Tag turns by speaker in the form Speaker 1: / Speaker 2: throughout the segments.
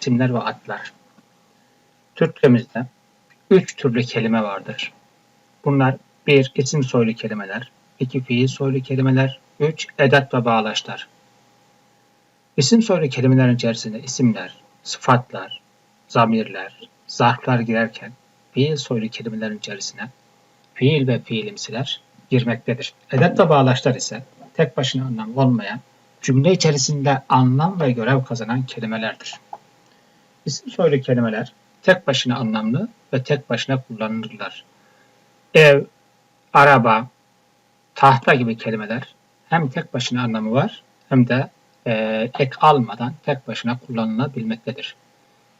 Speaker 1: isimler ve adlar. Türkçemizde üç türlü kelime vardır. Bunlar bir isim soylu kelimeler, iki fiil soylu kelimeler, üç edat ve bağlaçlar. İsim soylu kelimelerin içerisinde isimler, sıfatlar, zamirler, zarflar girerken fiil soylu kelimelerin içerisine fiil ve fiilimsiler girmektedir. Edat ve bağlaçlar ise tek başına anlam olmayan, cümle içerisinde anlam ve görev kazanan kelimelerdir. İsim soylu kelimeler tek başına anlamlı ve tek başına kullanılırlar. Ev, araba, tahta gibi kelimeler hem tek başına anlamı var hem de e, ek almadan tek başına kullanılabilmektedir.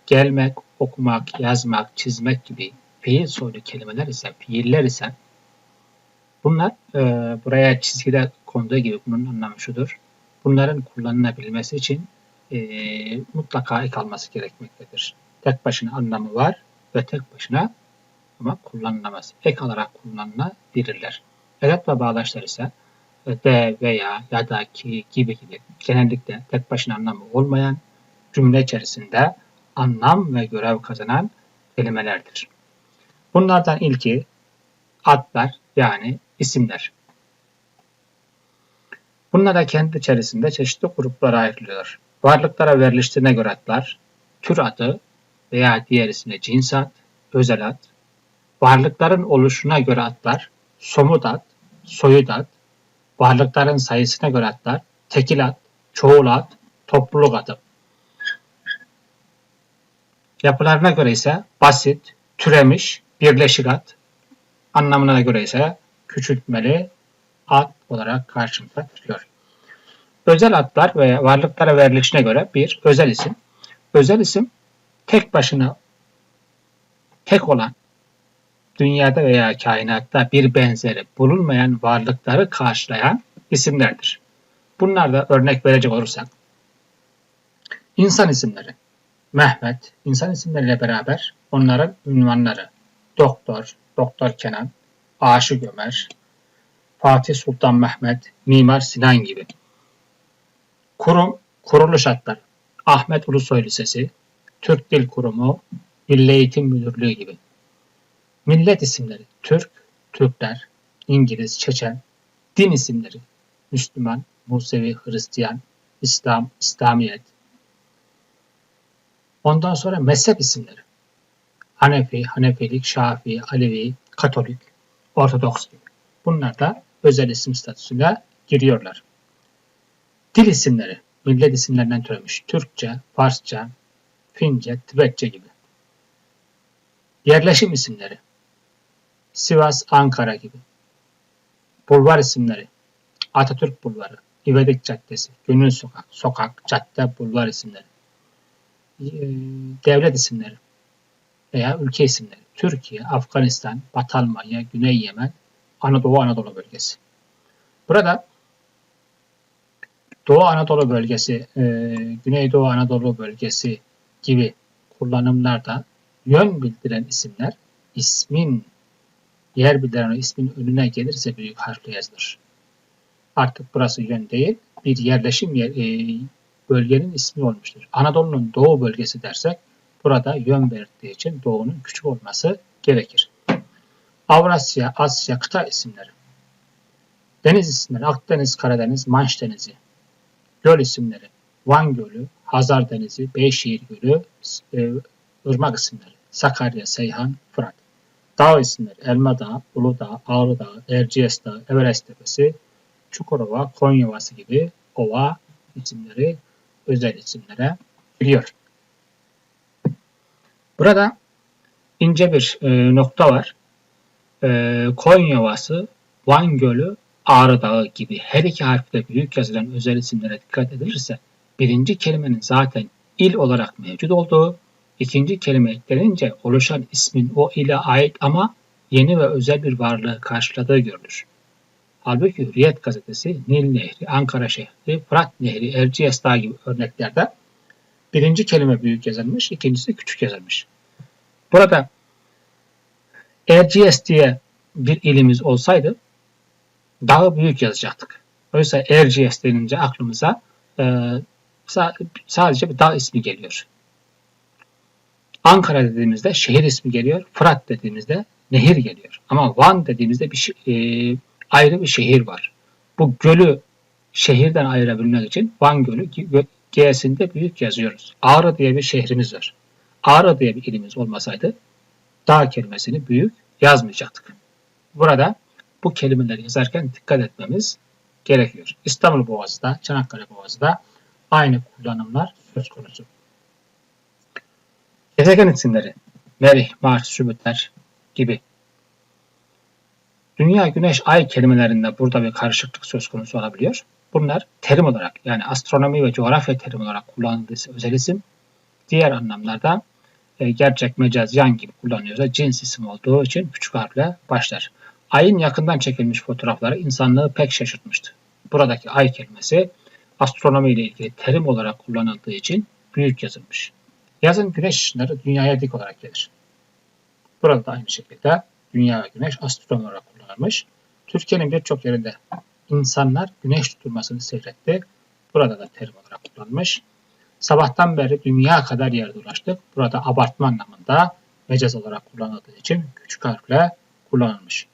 Speaker 1: Gelmek, okumak, yazmak, çizmek gibi fiil soylu kelimeler ise, fiiller ise bunlar e, buraya çizgide konduğu gibi bunun anlamı şudur. Bunların kullanılabilmesi için e, mutlaka ek alması gerekmektedir. Tek başına anlamı var ve tek başına ama kullanılamaz. Ek alarak kullanılabilirler. Edat ve bağlaçlar ise e, de veya ya da ki gibi gibi genellikle tek başına anlamı olmayan cümle içerisinde anlam ve görev kazanan kelimelerdir. Bunlardan ilki adlar yani isimler. Bunlara kendi içerisinde çeşitli gruplara ayrılıyor. Varlıklara verilişlerine göre adlar, tür adı veya diğer ismine cins ad, özel ad, varlıkların oluşuna göre adlar, somut ad, soyut ad, varlıkların sayısına göre adlar, tekil ad, çoğul ad, topluluk adı. Yapılarına göre ise basit, türemiş, birleşik ad, anlamına göre ise küçültmeli ad olarak karşımıza çıkıyor. Özel adlar ve varlıklara verilişine göre bir özel isim. Özel isim tek başına tek olan dünyada veya kainatta bir benzeri bulunmayan varlıkları karşılayan isimlerdir. Bunlar da örnek verecek olursak insan isimleri Mehmet, insan isimleriyle beraber onların ünvanları Doktor, Doktor Kenan, Aşık Ömer, Fatih Sultan Mehmet, Mimar Sinan gibi. Kurum, kuruluş adları Ahmet Ulusoy Lisesi, Türk Dil Kurumu, Milli Eğitim Müdürlüğü gibi. Millet isimleri Türk, Türkler, İngiliz, Çeçen, din isimleri Müslüman, Musevi, Hristiyan, İslam, İslamiyet. Ondan sonra mezhep isimleri Hanefi, Hanefilik, Şafii, Alevi, Katolik, Ortodoks gibi. Bunlar da özel isim statüsüne giriyorlar. Dil isimleri, millet isimlerinden türemiş Türkçe, Farsça, Fince, Tibetçe gibi. Yerleşim isimleri, Sivas, Ankara gibi. Bulvar isimleri, Atatürk Bulvarı, İvedik Caddesi, Gönül Sokak, Sokak, Cadde, Bulvar isimleri. Devlet isimleri veya ülke isimleri. Türkiye, Afganistan, Batı Almanya, Güney Yemen, Anadolu Anadolu bölgesi. Burada Doğu Anadolu bölgesi, e, Güneydoğu Anadolu bölgesi gibi kullanımlarda yön bildiren isimler ismin yer bildiren ismin önüne gelirse büyük harfle yazılır. Artık burası yön değil, bir yerleşim yer, e, bölgenin ismi olmuştur. Anadolu'nun doğu bölgesi dersek burada yön verdiği için doğunun küçük olması gerekir. Avrasya, Asya, kıta isimleri. Deniz isimleri Akdeniz, Karadeniz, Manş Denizi. Göl isimleri Van Gölü, Hazar Denizi, Beyşehir Gölü, e, isimleri Sakarya, Seyhan, Fırat. Dağ isimleri Elma Dağı, Uludağ, Ağrı Dağı, Erciyes Dağı, Everest Tepesi, Çukurova, Konya Ovası gibi ova isimleri özel isimlere giriyor. Burada ince bir e, nokta var. E, Konya Ovası, Van Gölü, Ağrı Dağı gibi her iki harfle büyük yazılan özel isimlere dikkat edilirse birinci kelimenin zaten il olarak mevcut olduğu, ikinci kelime eklenince oluşan ismin o ile ait ama yeni ve özel bir varlığı karşıladığı görülür. Halbuki Hürriyet gazetesi Nil Nehri, Ankara şehri, Fırat Nehri, Erciyes Dağı gibi örneklerde birinci kelime büyük yazılmış, ikincisi küçük yazılmış. Burada Erciyes diye bir ilimiz olsaydı dağı büyük yazacaktık. Oysa Erciyes denince aklımıza e, sadece bir dağ ismi geliyor. Ankara dediğimizde şehir ismi geliyor. Fırat dediğimizde nehir geliyor. Ama Van dediğimizde bir e, ayrı bir şehir var. Bu gölü şehirden ayırabilmek için Van Gölü Gö- G'sinde büyük yazıyoruz. Ağrı diye bir şehrimiz var. Ağrı diye bir ilimiz olmasaydı dağ kelimesini büyük yazmayacaktık. Burada bu kelimeleri yazarken dikkat etmemiz gerekiyor. İstanbul Boğazı da, Çanakkale Boğazı da aynı kullanımlar söz konusu. Gezegen isimleri Merih, Mars, Jüpiter gibi. Dünya, Güneş, Ay kelimelerinde burada bir karışıklık söz konusu olabiliyor. Bunlar terim olarak yani astronomi ve coğrafya terim olarak kullanıldığı özel isim. Diğer anlamlarda e, gerçek, mecaz, yan gibi kullanıyorsa cins isim olduğu için küçük harfle başlar. Ayın yakından çekilmiş fotoğrafları insanlığı pek şaşırtmıştı. Buradaki ay kelimesi astronomi ile ilgili terim olarak kullanıldığı için büyük yazılmış. Yazın güneş ışınları dünyaya dik olarak gelir. Burada da aynı şekilde dünya ve güneş astronomi olarak kullanılmış. Türkiye'nin birçok yerinde insanlar güneş tutulmasını seyretti. Burada da terim olarak kullanılmış. Sabahtan beri dünya kadar yer dolaştık. Burada abartma anlamında mecaz olarak kullanıldığı için küçük harfle kullanılmış.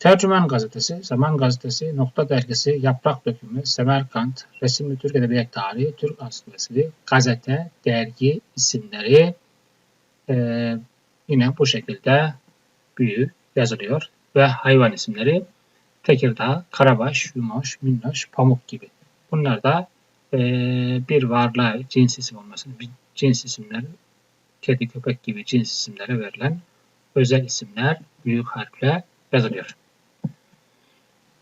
Speaker 1: Tercüman Gazetesi, Zaman Gazetesi, Nokta Dergisi, Yaprak Dökümü, Semerkant, Resimli Türk Edebiyat Tarihi, Türk Ansiklopedisi, Gazete, Dergi isimleri eee, yine bu şekilde büyük yazılıyor ve hayvan isimleri Tekirdağ, Karabaş, Yumoş, Minnoş, Pamuk gibi. Bunlar da eee, bir varlığa cins isim olmasını, bir cins isimler, kedi, köpek gibi cins isimlere verilen özel isimler büyük harfle yazılıyor.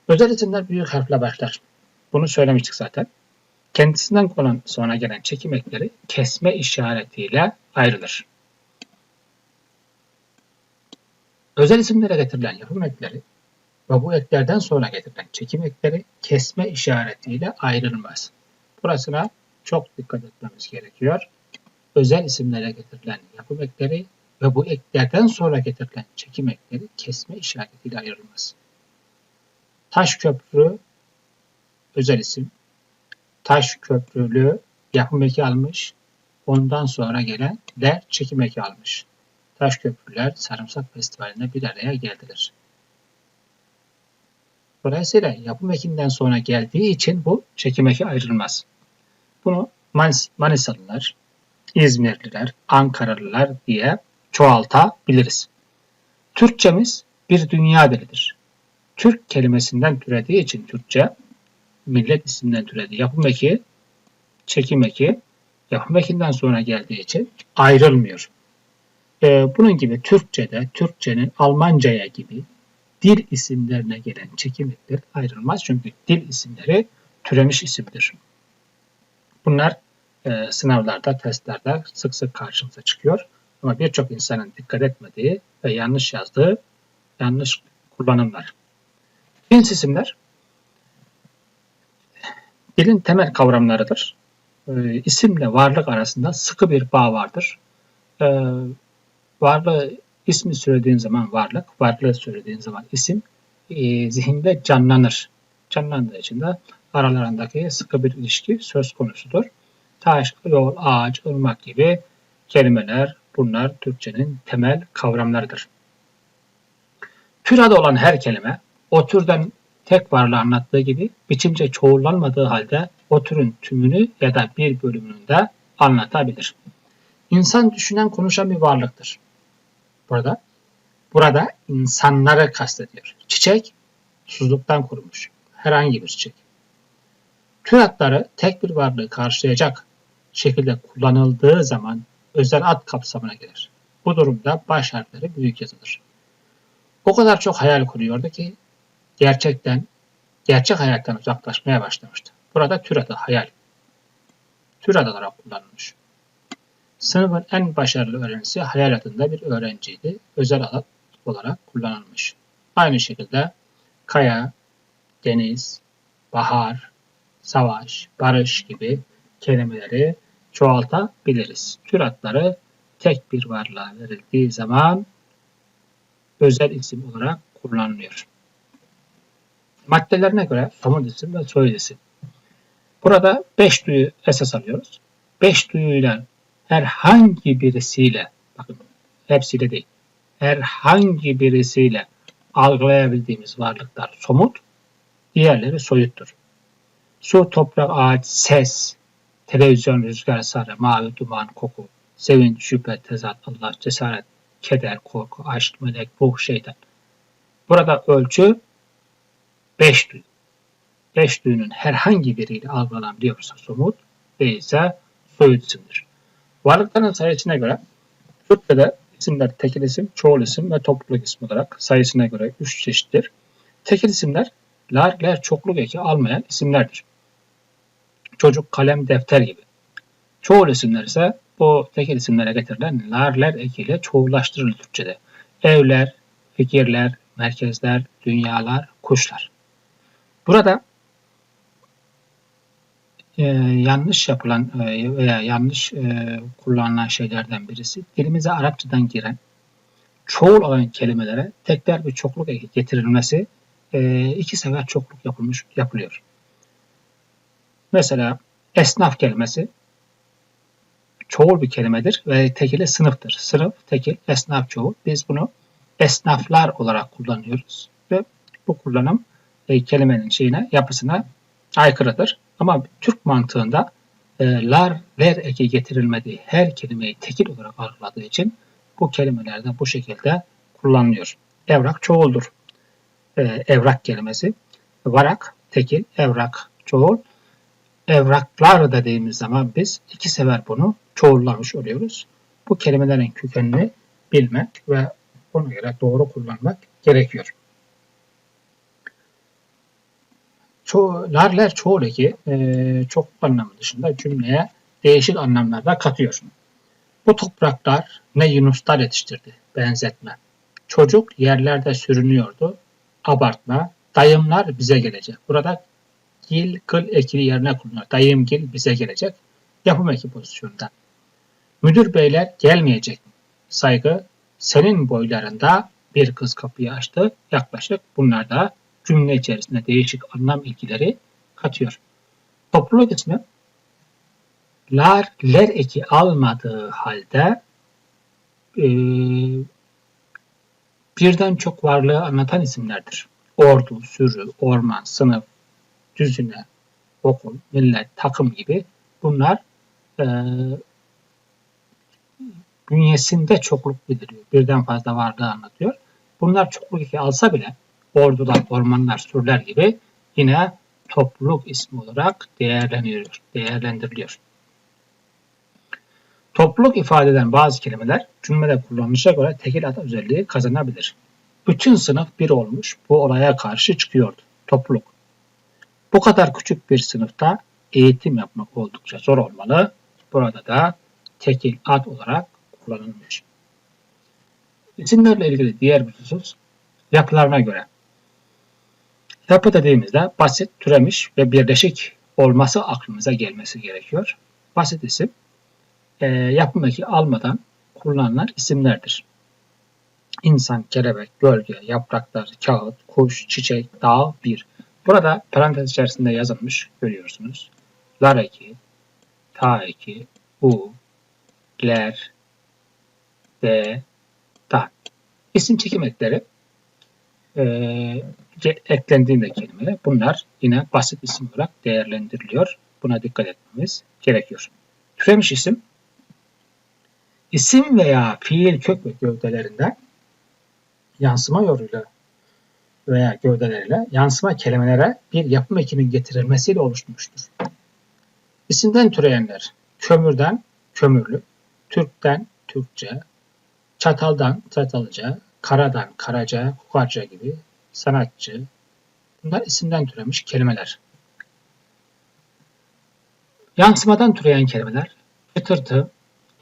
Speaker 1: Özel isimler büyük harfle başlar. Bunu söylemiştik zaten. Kendisinden olan sonra gelen çekim ekleri kesme işaretiyle ayrılır. Özel isimlere getirilen yapım ekleri ve bu eklerden sonra getirilen çekim ekleri kesme işaretiyle ayrılmaz. Burasına çok dikkat etmemiz gerekiyor. Özel isimlere getirilen yapım ekleri ve bu eklerden sonra getirilen çekim ekleri kesme işaretiyle ayrılmaz. Taş köprü özel isim. Taş köprülü yapım eki almış. Ondan sonra gelen de çekim eki almış. Taş köprüler Sarımsak Festivali'nde bir araya geldiler. Dolayısıyla yapım ekinden sonra geldiği için bu çekim eki ayrılmaz. Bunu Manis Manisalılar, İzmirliler, Ankaralılar diye çoğaltabiliriz. Türkçemiz bir dünya dilidir. Türk kelimesinden türediği için Türkçe millet isminden türedi. Yapım eki, çekim eki, yapım ekinden sonra geldiği için ayrılmıyor. Ee, bunun gibi Türkçe'de, Türkçenin Almanca'ya gibi dil isimlerine gelen çekim ekleri ayrılmaz. Çünkü dil isimleri türemiş isimdir. Bunlar e, sınavlarda, testlerde sık sık karşımıza çıkıyor. Ama birçok insanın dikkat etmediği ve yanlış yazdığı yanlış kullanımlar. Cins isimler dilin temel kavramlarıdır. E, isimle varlık arasında sıkı bir bağ vardır. E, varlığı ismi söylediğin zaman varlık, varlığı söylediğin zaman isim e, zihinde canlanır. Canlandığı için de aralarındaki sıkı bir ilişki söz konusudur. Taş, yol, ağaç, ırmak gibi kelimeler bunlar Türkçenin temel kavramlarıdır. Tür adı olan her kelime o türden tek varlığı anlattığı gibi biçimce çoğullanmadığı halde o türün tümünü ya da bir bölümünü de anlatabilir. İnsan düşünen konuşan bir varlıktır. Burada burada insanları kastediyor. Çiçek susuzluktan kurumuş. Herhangi bir çiçek. Tür adları tek bir varlığı karşılayacak şekilde kullanıldığı zaman özel ad kapsamına gelir. Bu durumda baş harfleri büyük yazılır. O kadar çok hayal kuruyordu ki gerçekten gerçek hayattan uzaklaşmaya başlamıştı. Burada tür adı hayal. Tür adı olarak kullanılmış. Sınıfın en başarılı öğrencisi hayal adında bir öğrenciydi. Özel ad olarak kullanılmış. Aynı şekilde kaya, deniz, bahar, savaş, barış gibi kelimeleri çoğaltabiliriz. Tür adları tek bir varlığa verildiği zaman özel isim olarak kullanılıyor. Maddelerine göre somut isim ve soyut isim. Burada beş duyu esas alıyoruz. Beş duyuyla herhangi birisiyle, bakın hepsiyle değil, herhangi birisiyle algılayabildiğimiz varlıklar somut, diğerleri soyuttur. Su, toprak, ağaç, ses, televizyon, rüzgar, sarı, mavi, duman, koku, sevinç, şüphe, tezat, Allah, cesaret, keder, korku, aşk, melek, ruh, şeytan. Burada ölçü 5 duyu. 5 duyunun herhangi biriyle algılanabiliyorsa somut, değilse soyut isimdir. Varlıkların sayısına göre Türkçe'de isimler tekil isim, çoğul isim ve topluluk isim olarak sayısına göre 3 çeşittir. Tekil isimler lar, ler, çokluk eki almayan isimlerdir. Çocuk, kalem, defter gibi. Çoğul isimler ise bu tekil isimlere getirilen lar, ler ekiyle çoğullaştırılır Türkçe'de. Evler, fikirler, merkezler, dünyalar, kuşlar. Burada e, yanlış yapılan e, veya yanlış e, kullanılan şeylerden birisi dilimize Arapçadan giren çoğul olan kelimelere tekrar bir çokluk getirilmesi e, iki sefer çokluk yapılmış yapılıyor. Mesela esnaf kelimesi çoğul bir kelimedir ve tekili sınıftır. Sınıf, tekil, esnaf çoğul. Biz bunu esnaflar olarak kullanıyoruz ve bu kullanım e, kelimenin şeyine, yapısına aykırıdır. Ama Türk mantığında e, lar, ver eki getirilmediği her kelimeyi tekil olarak algıladığı için bu kelimelerde bu şekilde kullanılıyor. Evrak çoğuldur. E, evrak kelimesi. Varak tekil, evrak çoğul. Evraklar dediğimiz zaman biz iki sefer bunu çoğullamış oluyoruz. Bu kelimelerin kökenini bilmek ve ona göre doğru kullanmak gerekiyor. Ço larler çoğul eki e, çok anlamı dışında cümleye değişik anlamlarda katıyor. Bu topraklar ne yunuslar yetiştirdi, benzetme. Çocuk yerlerde sürünüyordu, abartma. Dayımlar bize gelecek. Burada gil, kıl ekili yerine kullanıyor. Dayım gil bize gelecek. Yapım eki pozisyonunda. Müdür beyler gelmeyecek. Saygı senin boylarında bir kız kapıyı açtı. Yaklaşık bunlar da cümle içerisinde değişik anlam ilgileri katıyor. Topluluk ismi lar, ler eki almadığı halde e, birden çok varlığı anlatan isimlerdir. Ordu, sürü, orman, sınıf, düzine, okul, millet, takım gibi bunlar e, bünyesinde çokluk bildiriyor. Birden fazla varlığı anlatıyor. Bunlar çokluk eki alsa bile ordular, ormanlar, sürüler gibi yine topluluk ismi olarak değerleniyor, değerlendiriliyor. Topluluk ifade eden bazı kelimeler cümlede kullanılışa göre tekil ad özelliği kazanabilir. Bütün sınıf bir olmuş, bu olaya karşı çıkıyordu. Topluluk. Bu kadar küçük bir sınıfta eğitim yapmak oldukça zor olmalı. Burada da tekil ad olarak kullanılmış. İsimlerle ilgili diğer bir husus yapılarına göre. Yapı dediğimizde basit, türemiş ve birleşik olması aklımıza gelmesi gerekiyor. Basit isim e, yapım eki almadan kullanılan isimlerdir. İnsan, kelebek, gölge, yapraklar, kağıt, kuş, çiçek, dağ, bir. Burada parantez içerisinde yazılmış görüyorsunuz. Lar eki, ta eki, u, ler, de, da. İsim çekim ekleri e, eklendiğinde kelime bunlar yine basit isim olarak değerlendiriliyor. Buna dikkat etmemiz gerekiyor. Türemiş isim isim veya fiil kök ve gövdelerinde yansıma yoluyla veya gövdeleriyle yansıma kelimelere bir yapım ekinin getirilmesiyle oluşmuştur. İsimden türeyenler kömürden kömürlü, Türk'ten Türkçe, çataldan çatalca, karadan karaca, kukarca gibi sanatçı. Bunlar isimden türemiş kelimeler. Yansımadan türeyen kelimeler. Çıtırtı,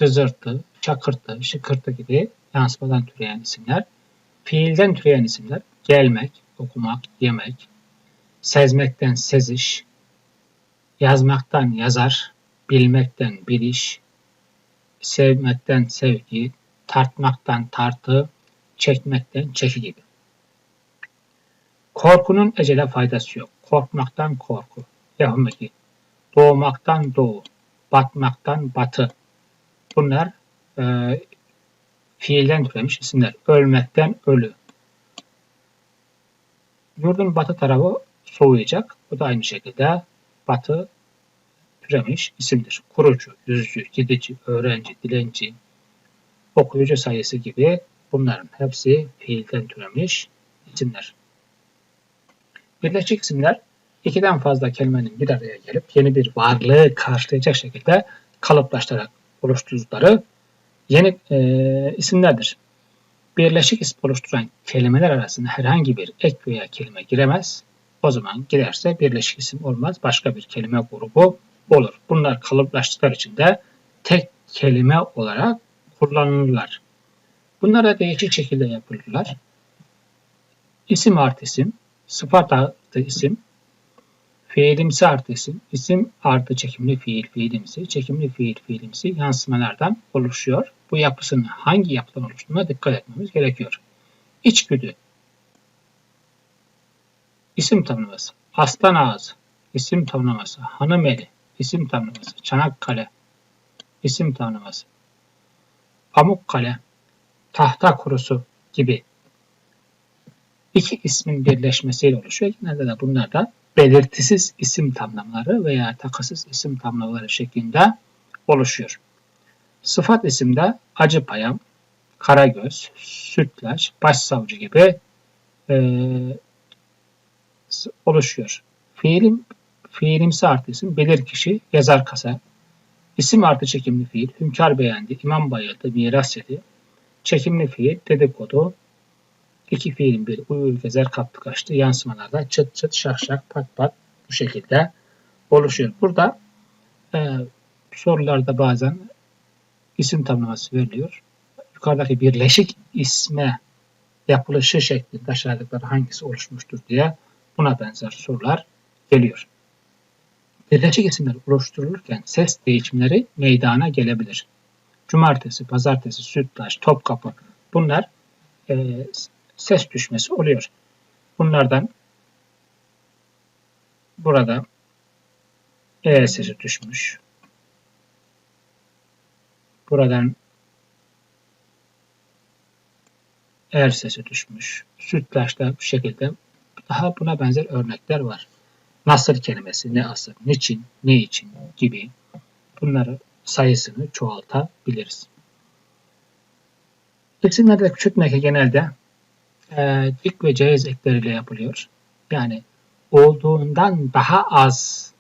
Speaker 1: cızırtı, çakırtı, şıkırtı gibi yansımadan türeyen isimler. Fiilden türeyen isimler. Gelmek, okumak, yemek, sezmekten seziş, yazmaktan yazar, bilmekten biliş, sevmekten sevgi, tartmaktan tartı, çekmekten çeki gibi. Korkunun ecele faydası yok. Korkmaktan korku. Yahumeki. Doğmaktan doğu. Batmaktan batı. Bunlar e, fiilden türemiş isimler. Ölmekten ölü. Yurdun batı tarafı soğuyacak. Bu da aynı şekilde batı türemiş isimdir. Kurucu, yüzücü, gidici, öğrenci, dilenci, okuyucu sayısı gibi bunların hepsi fiilden türemiş isimler. Birleşik isimler ikiden fazla kelimenin bir araya gelip yeni bir varlığı karşılayacak şekilde kalıplaştırarak oluşturdukları yeni e, isimlerdir. Birleşik isim oluşturan kelimeler arasında herhangi bir ek veya kelime giremez. O zaman girerse birleşik isim olmaz. Başka bir kelime grubu olur. Bunlar kalıplaştıkları için de tek kelime olarak kullanılırlar. Bunlar da değişik şekilde yapılırlar. İsim artı isim, sıfat artı isim, fiilimsi artı isim, isim artı çekimli fiil fiilimsi, çekimli fiil fiilimsi yansımalardan oluşuyor. Bu yapısının hangi yapıdan oluştuğuna dikkat etmemiz gerekiyor. İçgüdü, isim tanımlaması, aslan ağzı, isim tanımlaması, hanım eli, isim tanımlaması, Çanakkale, isim tanımlaması, Pamukkale, tahta kurusu gibi iki ismin birleşmesiyle oluşuyor. Genelde de bunlar da belirtisiz isim tamlamaları veya takısız isim tamlamaları şeklinde oluşuyor. Sıfat isimde Acıpayam, Karagöz, Sütlaç, Başsavcı gibi e, oluşuyor. Fiilim, fiilimsi artı isim belir kişi, yazar kasa, isim artı çekimli fiil, hünkâr beğendi, imam bayıldı, miras yedi, çekimli fiil, dedikodu, iki fiilin bir uyur gezer kaptı kaçtı yansımalarda çıt çıt şak şak pat pat bu şekilde oluşuyor. Burada e, sorularda bazen isim tanımlaması veriliyor. Yukarıdaki birleşik isme yapılışı şeklinde aşağıdakiler hangisi oluşmuştur diye buna benzer sorular geliyor. Birleşik isimler oluşturulurken ses değişimleri meydana gelebilir. Cumartesi, pazartesi, sütlaç, topkapı bunlar e, ses düşmesi oluyor. Bunlardan burada E sesi düşmüş. Buradan er sesi düşmüş. Sütlaçta bu şekilde daha buna benzer örnekler var. Nasır kelimesi, ne asır, niçin, ne için gibi bunları sayısını çoğaltabiliriz. İsimlerde küçültmek genelde e, dik ve ceiz ekleriyle yapılıyor. Yani olduğundan daha az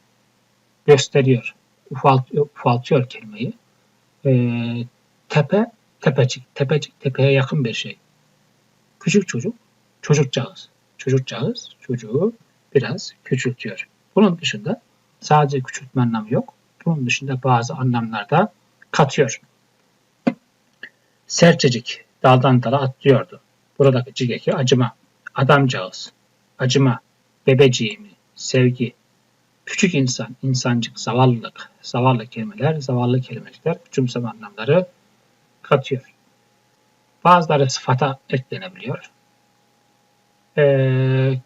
Speaker 1: gösteriyor. Ufaltıyor, ufaltıyor kelimeyi. E, tepe, tepecik. Tepecik, tepeye yakın bir şey. Küçük çocuk, çocukcağız. Çocukcağız, çocuğu biraz küçültüyor. Bunun dışında sadece küçültme anlamı yok. Bunun dışında bazı anlamlarda katıyor. Serçecik daldan dala atlıyordu. Buradaki cigeki acıma, adamcağız, acıma, bebeciğimi, sevgi, küçük insan, insancık, zavallılık, zavallı kelimeler, zavallı kelimecikler küçümseme anlamları katıyor. Bazıları sıfata eklenebiliyor. Ee,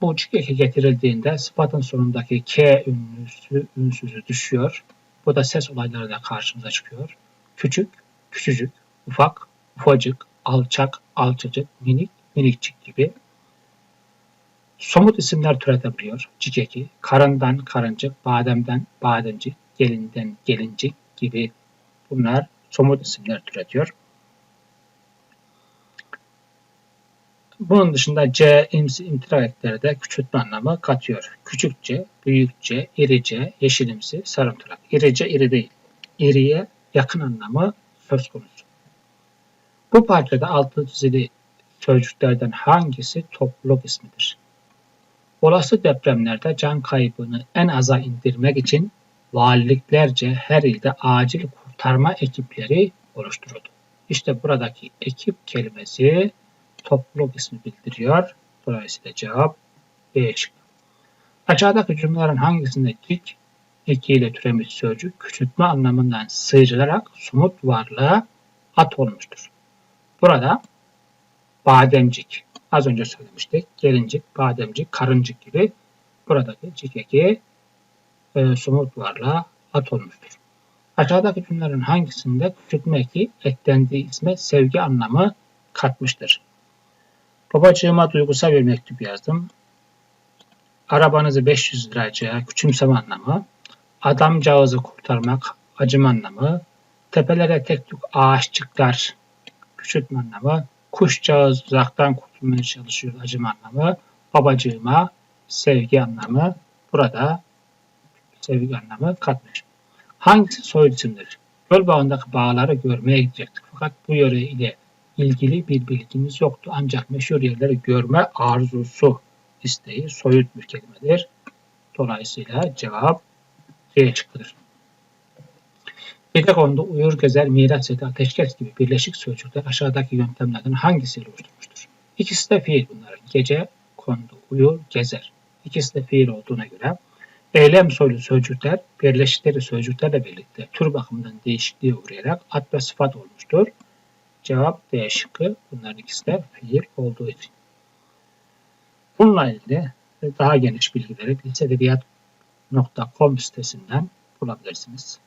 Speaker 1: bu cigeki getirildiğinde sıfatın sonundaki K ünlüsü, ünsüzü düşüyor. Bu da ses olaylarında karşımıza çıkıyor. Küçük, küçücük, ufak, ufacık, alçak, alçacık, minik, minikçik gibi somut isimler türetebiliyor. Cikeki, karından karıncık, bademden bademcik, gelinden gelincik gibi bunlar somut isimler türetiyor. Bunun dışında C, imsi, imtira ekleri de küçültme anlamı katıyor. Küçükçe, büyükçe, irice, yeşilimsi, sarımtırak. İrice, iri değil. İriye yakın anlamı söz konusu. Bu parçada altı çizili sözcüklerden hangisi topluluk ismidir? Olası depremlerde can kaybını en aza indirmek için valiliklerce her ilde acil kurtarma ekipleri oluşturuldu. İşte buradaki ekip kelimesi topluluk ismi bildiriyor. Dolayısıyla cevap B şıkkı. Aşağıdaki cümlelerin hangisinde dik ekiyle türemiş sözcük küçültme anlamından sıyrılarak somut varlığa at olmuştur. Burada bademcik, az önce söylemiştik, gelincik, bademcik, karıncık gibi buradaki cik eki e, somut varlığa at olmuştur. Aşağıdaki cümlelerin hangisinde küçültme eki eklendiği isme sevgi anlamı katmıştır? Babacığıma duygusal bir mektup yazdım. Arabanızı 500 liracıya küçümseme anlamı. Adamcağızı kurtarmak acım anlamı. Tepelere tek tük ağaççıklar küçültme anlamı. Kuşcağız uzaktan kurtulmaya çalışıyor acım anlamı. Babacığıma sevgi anlamı burada sevgi anlamı katmış. Hangisi soy isimdir? Göl bağındaki bağları görmeye gidecektik. Fakat bu yöre ile ilgili bir bilgimiz yoktu. Ancak meşhur yerleri görme arzusu isteği soyut bir kelimedir. Dolayısıyla cevap C şıkkıdır. Kondu uyur gezer miras eder ateşkes gibi birleşik sözcükler aşağıdaki yöntemlerden hangisiyle oluşturmuştur? İkisi de fiil bunların. Gece kondu uyur gezer. İkisi de fiil olduğuna göre eylem soylu sözcükler birleşikleri sözcüklerle birlikte tür bakımından değişikliğe uğrayarak ad ve sıfat olmuştur. Cevap D şıkkı. Bunların ikisi de fiil olduğu için. Bununla ilgili daha geniş bilgileri lisedebiyat.com sitesinden bulabilirsiniz.